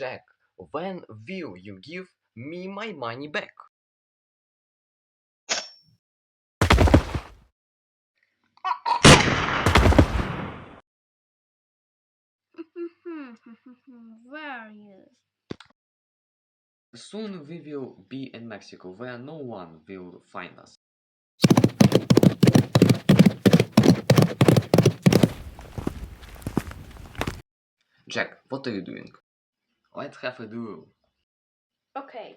Jack, when will you give me my money back? Where are you? Soon we will be in Mexico where no one will find us. Jack, what are you doing? Ein Treffer du. Okay.